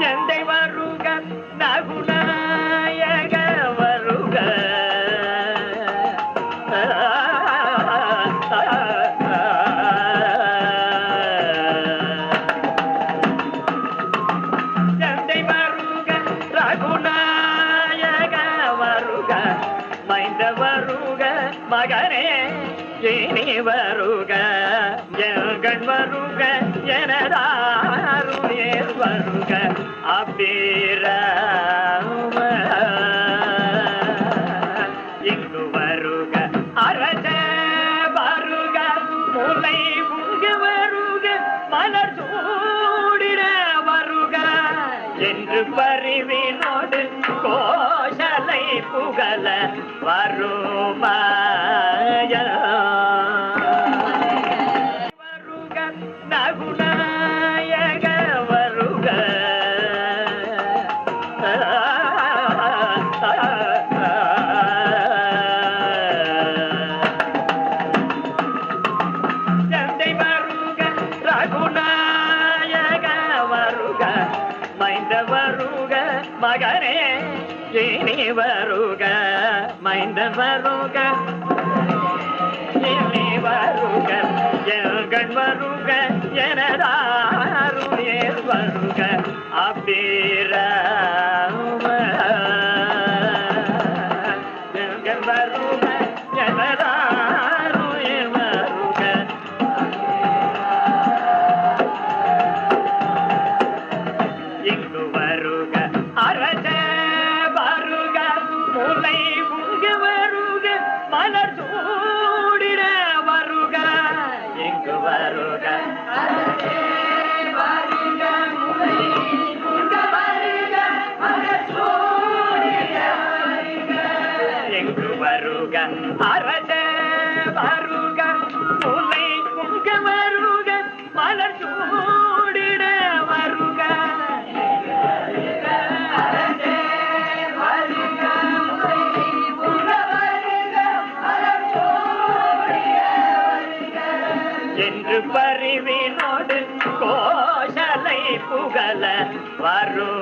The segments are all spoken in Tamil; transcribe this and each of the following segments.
நந்தை வருக நகுநாயக வருக. நந்தை வருக ரகுநாயக வருக. மைந்த வருக மகனே இனி வருக. எங்கள் வருக எனதா அபிராம மைந்த வருக. இனி வருக. எங்கள் வருக. எனதாருயர் வருக. அபிராம வருக அரச வருக முலை குங்க வருக மலர் சூடிட வருக என்று பரிவினோடு கோஷலை புகழ வரும்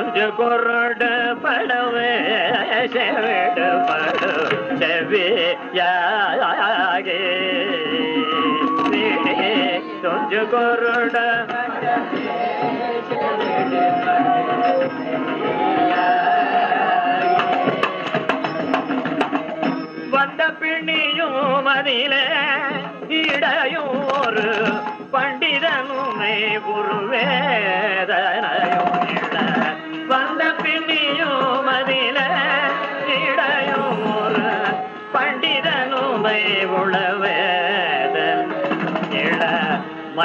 துஞ்சு குருடு படவே செவிடுபடு செவ்வியாகே துஞ்சு குருட வந்த பிணியும் அதிலே இடையும் ஒரு பண்டிதனுமே குருவேதனையும்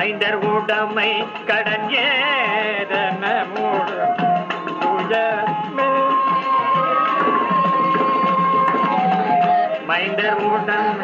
மைந்தர் உடமை கடன் ஏதன மூடு? மைந்தர் உடமை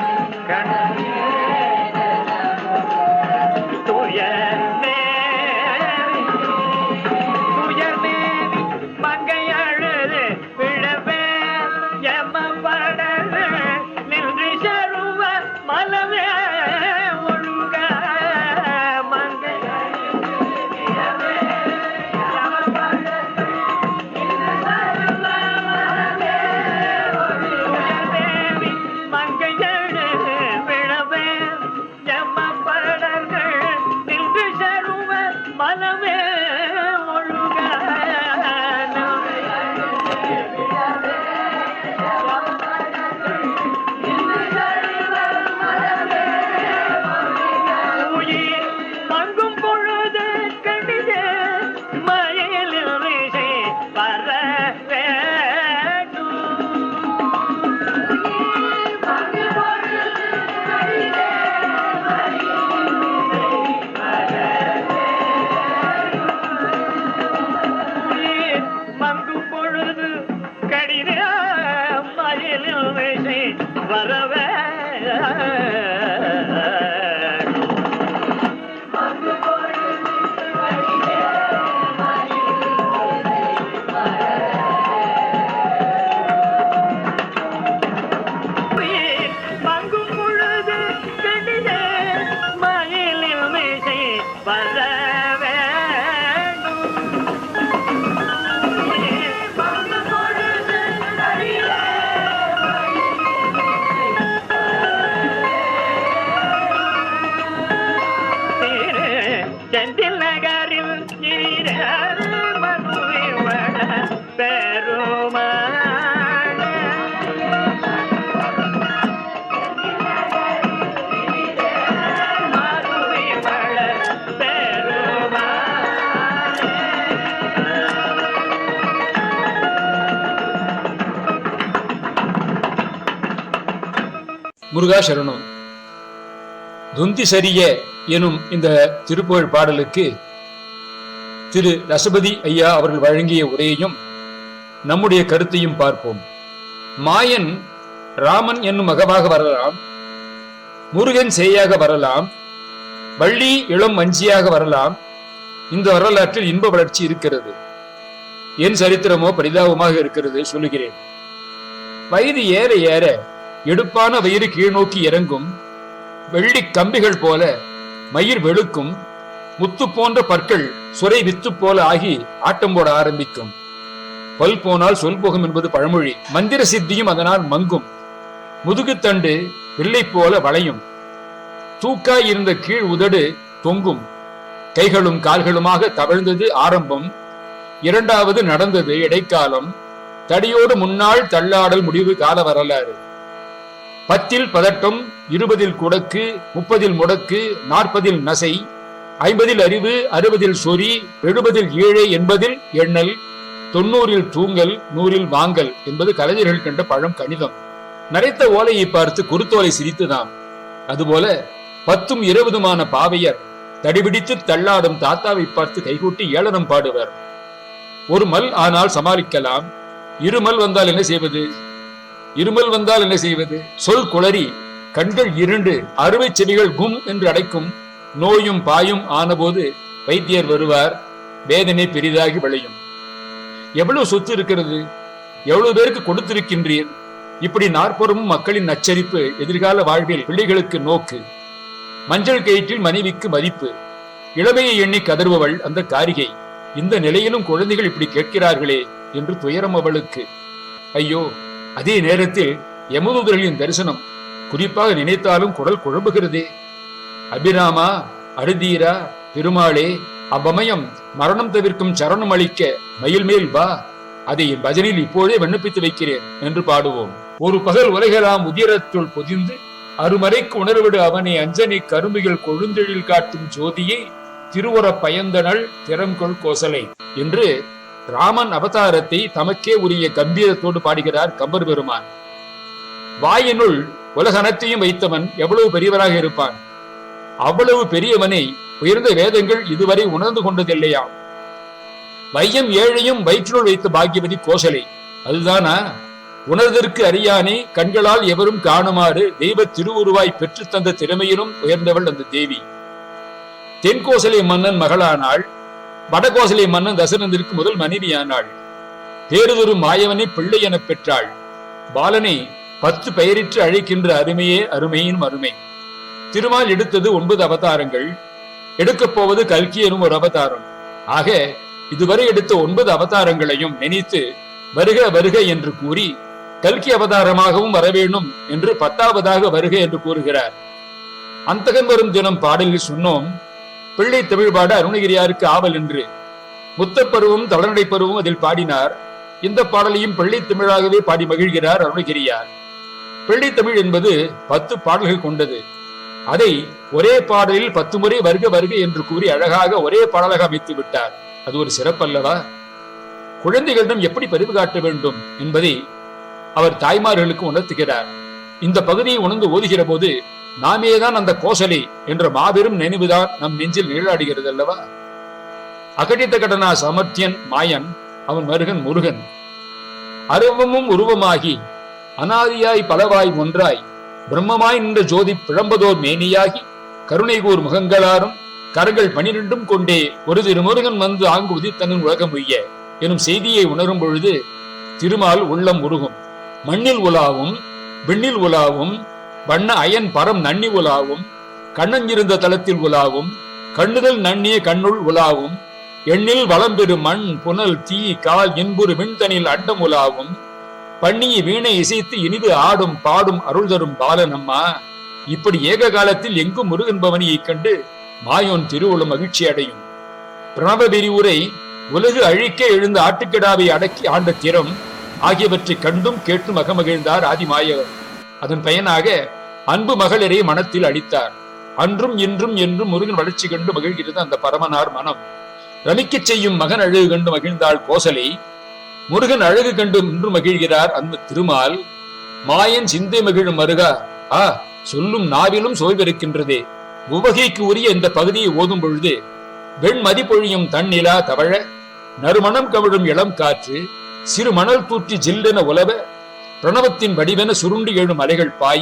பொழுது கடித மயிலில் விசை வரவே முருகா சரணம். துந்தி சரிய எனும் இந்த திருப்புகழ் பாடலுக்கு திரு ரசபதி ஐயா அவர்கள் வழங்கிய உரையையும் நம்முடைய கருத்தையும் பார்ப்போம். மாயன் ராமன் என்னும் மகவாக வரலாம். முருகன் சேயாக வரலாம். வள்ளி இளம் வஞ்சியாக வரலாம். இந்த வரலாற்றில் இன்ப வளர்ச்சி இருக்கிறது. என் சரித்திரமோ பரிதாபமாக இருக்கிறது சொல்லுகிறேன். வயது ஏற ஏற எடுப்பான வயிறு கீழ் நோக்கி இறங்கும் வெள்ளி கம்பிகள் போல மயிர் வெளுக்கும் முத்து போன்ற பற்கள் சுரை வித்து போல ஆகி ஆட்டம் போட ஆரம்பிக்கும். பல் போனால் சொல் போகும் என்பது பழமொழி. மந்திர சித்தியும் அதனால் மங்கும். முதுகுத்தண்டு வில்லை போல வளையும். தூக்காய் இருந்த கீழ் உதடு தொங்கும். கைகளும் கால்களுமாக தவழ்ந்தது ஆரம்பம். இரண்டாவது நடந்தது இடைக்காலம். தடியோடு முன்னாள் தள்ளாடல் முடிவு கால வரலாறு பத்தில் பதட்டம் இருபதில் குடக்கு முப்பதில் முடக்கு நாற்பதில் நசை ஐம்பதில் அறிவு அறுபதில் சொறி எழுபதில் ஏழை எண்பதில் எண்ணல் தொண்ணூறில் தூங்கல் நூறில் வாங்கல் என்பது கலைஞர்கள் கண்ட பழம் கணிதம். நரைத்த ஓலையை பார்த்து குருத்தோலை சிரித்துதான் அதுபோல பத்தும் இருபதுமான பாவையர் தடிபிடித்து தள்ளாடும் தாத்தாவை பார்த்து கைகூட்டி ஏளனம் பாடுவர். ஒரு மல் ஆனால் சமாளிக்கலாம். இருமல் வந்தால் என்ன செய்வது? இருமல் வந்தால் என்ன செய்வது? சொல் குளறி கண்கள் இருண்டு அறுவை செடிகள் கும் என்று அடைக்கும் நோயும் பாயும் ஆனபோது வைத்தியர் வருவார் வேதனை பெரிதாகி விளையும். எவ்வளவு சொத்து இருக்கிறது? எவ்வளவு பேருக்கு கொடுத்திருக்கின்றீர்? இப்படி நாற்புறமும் மக்களின் அச்சரிப்பு எதிர்கால வாழ்வில் பிள்ளைகளுக்கு நோக்கு. மஞ்சள் கயிற்றில் மனைவிக்கு மதிப்பு. இளமையை எண்ணி கதறுபவள் அந்த காரிகை. இந்த நிலையிலும் குழந்தைகள் இப்படி கேட்கிறார்களே என்று துயரம் அவளுக்கு. ஐயோ அதே நேரத்தில் யமதூதர்களின் தரிசனம் குறிப்பாக நினைத்தாலும் குடல் குழம்புகிறது. அபிராமா அருதீரா பெருமாளே அவ்வமயம் மரணம் தவிர்க்கும் சரணம் அளிக்க மயில் மேல் வா. அதை என் பஜனில் இப்போதே விண்ணப்பித்து வைக்கிறேன் என்று பாடுவோம். ஒரு பகல் உலகெல்லாம் உதிரத்துள் பொதிந்து அருமறைக்கு உணர்விடு அவனை அஞ்சனை கரும்புகள் கொழுந்தெழில் காட்டும் ஜோதியை திருவர பயந்தனள் திறம்கொள் கோசலை என்று ராமன் அவதாரத்தை தமக்கே உரிய கம்பீரத்தோடு பாடுகிறார் கம்பர் பெருமான். வாயினுள் உலகனத்தையும் வைத்தவன் எவ்வளவு பெரியவராக இருப்பான்? அவ்வளவு பெரியவனை உயர்ந்த வேதங்கள் இதுவரை உணர்ந்து கொண்டதில்லையாம் மையம் ஏழையும் வயிற்றுள் வைத்த பாக்கியவதி கோசலை. அதுதானா? உணர்தற்கு அறியானே கண்களால் எவரும் காணுமாறு தெய்வ திருவுருவாய் பெற்று தந்த திறமையிலும் உயர்ந்தவள் அந்த தேவி. தென்கோசலை மன்னன் மகளானாள் வடகோசலை மன்னன் தசரந்திற்கு முதல் மனைவியானாள். பேருதொரு மாயவனை பிள்ளை எனப் பெற்றாள். பாலனை பத்து பெயரிட்டு அழைக்கின்ற அருமையே அருமையின் அருமை திருமால் எடுத்தது ஒன்பது அவதாரங்கள். எடுக்கப் போவது கல்கி எனும் ஒரு அவதாரம். ஆக இதுவரை எடுத்த ஒன்பது அவதாரங்களையும் நினைத்து வருக வருக என்று கூறி கல்கி அவதாரமாகவும் வரவேணும் என்று பத்தாவதாக வருக என்று கூறுகிறார். அந்தகன் வரும் தினம் பாடலில் சொன்னோம் பிள்ளை தமிழ் பாட அருணகிரியாருக்கு ஆவல் என்று. முத்தப்பருவம் தளநடை பருவம் அதில் பாடினார். இந்த பாடலையும் பிள்ளை தமிழாகவே பாடி மகிழ்கிறார் அருணகிரியார். பிள்ளை தமிழ் என்பது பத்து பாடல்கள் கொண்டது. அதை ஒரே பாடலில் பத்து முறை வருக வருக என்று கூறி அழகாக ஒரே பாடலாக அமைத்து விட்டார். அது ஒரு சிறப்பல்லவா? குழந்தைகளிடம் எப்படி பரிவு காட்ட வேண்டும் என்பதை அவர் தாய்மார்களுக்கு உணர்த்துகிறார். இந்த பகுதியை உணர்ந்து ஓதுகிற போது நாமேதான் அந்த கோசலி என்ற மாபெரும் நினைவுதான் நம் நெஞ்சில் நிழலாடுகிறது அல்லவா அகடித்த கடனா சமர்த்தியன் மாயன் அவன் மருகன் முருகன். அருவமும் உருவமாகி அனாதியாய் பலவாய் ஒன்றாய் பிரம்மமாய் நின்ற ஜோதி பிழம்பதோர் மேனியாகி கருணை கூர் முகங்களாரும் கரங்கள் பனிரெண்டும் கொண்டே ஒரு திருமுருகன் வந்து ஆங்கு உதித்தனன் உலகம் உய்ய எனும் செய்தியை உணரும் பொழுது திருமால் உள்ளம் உருகும். மண்ணில் உலாவும் விண்ணில் உலாவும் வண்ண அயன் பரம் நன்னி உலாவும் கண்ணஞ்சிருந்த தலத்தில் உலாவும் கண்ணுதல் நன்னிய கண்ணுள் உலாவும் எண்ணில் வளம்பெறு மண் புனல் தீ கால் இன்புறு விண்தனில் அண்டம் உலாவும் பண்ணிய வீணை இசைத்து இனிது ஆடும் பாடும் அருள் தரும் பாலனம்மா இப்படி ஏக காலத்தில் எங்கும் முருகன் பவனியைக் கண்டு மாயோன் திருவுளம் மகிழ்ச்சி அடையும். பிரணவ விரிவுரை உலகு அழிக்க எழுந்த ஆட்டுக்கிடாவை அடக்கி ஆண்ட திறம் ஆகியவற்றை கண்டும் கேட்டும் அகமகிழ்ந்தார் ஆதிமாயவர். அதன் பயனாக அன்பு மகளிரை மனத்தில் அளித்தார் அன்றும் இன்றும் என்றும் முருகன் வளர்ச்சி கண்டு மகிழ்கிறது அந்த பரமனார் மனம். ரமிக்க செய்யும் மகன் அழகு கண்டு மகிழ்ந்தாள் கோசலை. முருகன் அழகு கண்டு நின்று மகிழ்கிறார் அந்த திருமால். மாயன் சிந்தை மகிழும் மருகா ஆ சொல்லும் நாவிலும் சோய்விருக்கின்றதே. உவகைக்கு உரிய இந்த பகுதியை ஓதும் பொழுது வெண்மதி பொழியும் தன்னிலா தவழ நறுமணம் கவிழும் இளம் காற்று சிறு மணல் தூற்றி ஜில்லென உலவ பிரணவத்தின் வடிவென சுருண்டு எழும் அலைகள் பாய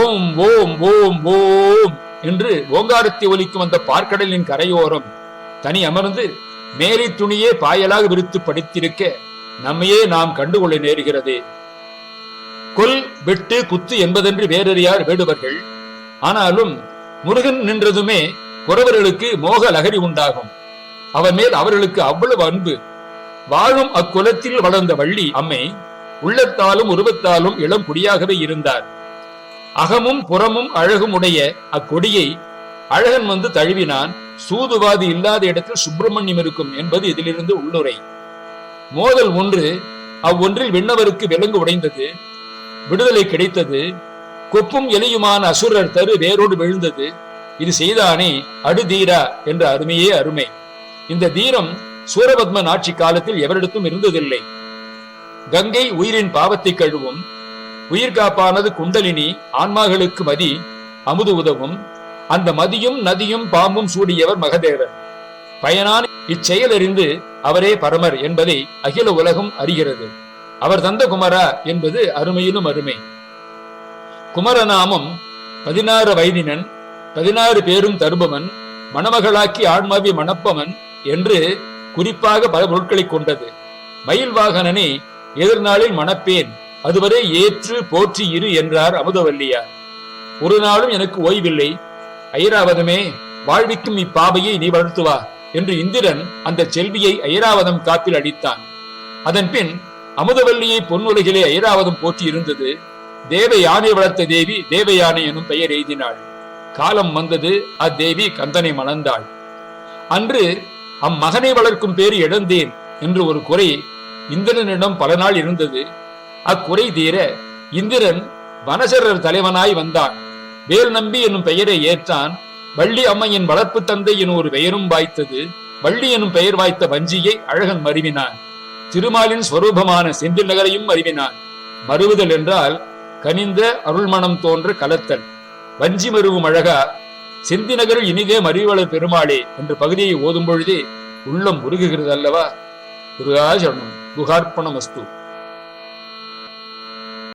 ஓம் ஓம் ஓம் ஓம் என்று ஓங்காரத்தை ஒலிக்கும் அந்த பார்க்கடலின் கரையோரம் தனி அமர்ந்து மேலை துணியே பாயலாக விரித்து படித்திருக்க நம்மையே நாம் கண்டுகொள்ள நேருகிறது. கொல் வெட்டு குத்து என்பதென்று வேறறியார் வேடுவர்கள். ஆனாலும் முருகன் நின்றதுமே குறவர்களுக்கு மோக லகரி உண்டாகும். அவன் மேல் அவர்களுக்கு அவ்வளவு அன்பு. வாழும் அக்குலத்தில் வளர்ந்த வள்ளி அம்மை உள்ளத்தாலும் உருவத்தாலும் இளம் குடியாகவே இருந்தார். அகமும் புறமும் அழகும் உடைய அக்கொடியை அழகன் வந்து தழுவினான். சூதுவாதி இல்லாத இடத்தில் சுப்பிரமணியம் இருக்கும் என்பது இதிலிருந்து உள்ளுரை. மோதல் ஒன்று அவ்வொன்றில் விண்ணவருக்கு விலங்கு உடைந்தது விடுதலை கிடைத்தது கொப்பும் எலியுமான அசுரர் தரு வேரோடு விழுந்தது. இது செய்தானே அடுதீரா என்ற அருமையே அருமை. இந்த தீரம் சூரபத்மன் ஆட்சி காலத்தில் எவரிடத்தும் இருந்ததில்லை. கங்கை உயிரின் பாவத்தை கழுவும் உயிர் காப்பானது குண்டலினி ஆன்மாகளுக்கு மதி அமுது உதவும். அந்த மதியும் நதியும் பாம்பும் சூடியவர் மகதேவர். பயனான இச்செயல் அறிந்து அவரே பரமர் என்பதை அகில உலகம் அறிகிறது. அவர் தந்த குமரா என்பது அருமையிலும் அருமை. குமரநாமம் பதினாறு வயதினன் பதினாறு பேரும் தருபவன் மணமகளாக்கி ஆன்மாவி மணப்பவன் என்று குறிப்பாக பல பொருட்களை கொண்டது. மயில் வாகனனை எதிர்நாளில் மணப்பேன். அதுவரை ஏற்று போற்றி இரு என்றார் அமுதவல்லியார். ஒரு நாளும் எனக்கு ஓய்வில்லை. ஐராவதமே வாழ்விக்கும் இப்பாவையை நீ வளர்த்துவா என்று இந்திரன் அந்த செல்வியை ஐராவதம் காப்பில் அடித்தான். அதன் பின் அமுதவல்லியை பொன்னுலகிலே ஐராவதம் போற்றி இருந்தது. தேவ யானை வளர்த்த தேவி தேவ யானை எனும் பெயர் எய்தினாள். காலம் வந்தது அத்தேவி கந்தனை மணந்தாள். அன்று அம்மகனை வளர்க்கும் பேர் இழந்தேன் என்று ஒரு குறை இந்திரனிடம் பல நாள் இருந்தது. அக்குறை தீர இந்திரன் வனசரர் தலைவனாய் வந்தான். வேல் நம்பி என்னும் பெயரை ஏற்றான். வள்ளி அம்மையின் வளர்ப்பு தந்தை எனும் ஒரு பெயரும் வாய்த்தது. வள்ளி எனும் பெயர் வாய்த்த வஞ்சியை அழகன் மருவினான். திருமாலின் ஸ்வரூபமான செந்தில் நகரையும் மருவினான். மருவுதல் என்றால் கனிந்த அருள்மணம் தோன்ற கலத்தல். வஞ்சி மருவும் அழகா செந்தி நகரில் இனிதே மறிவளர் பெருமாளே என்ற பகுதியை ஓதும் பொழுதே உள்ளம் உருகுகிறது அல்லவா குருகா சரணம். गुहार्पणमस्तु।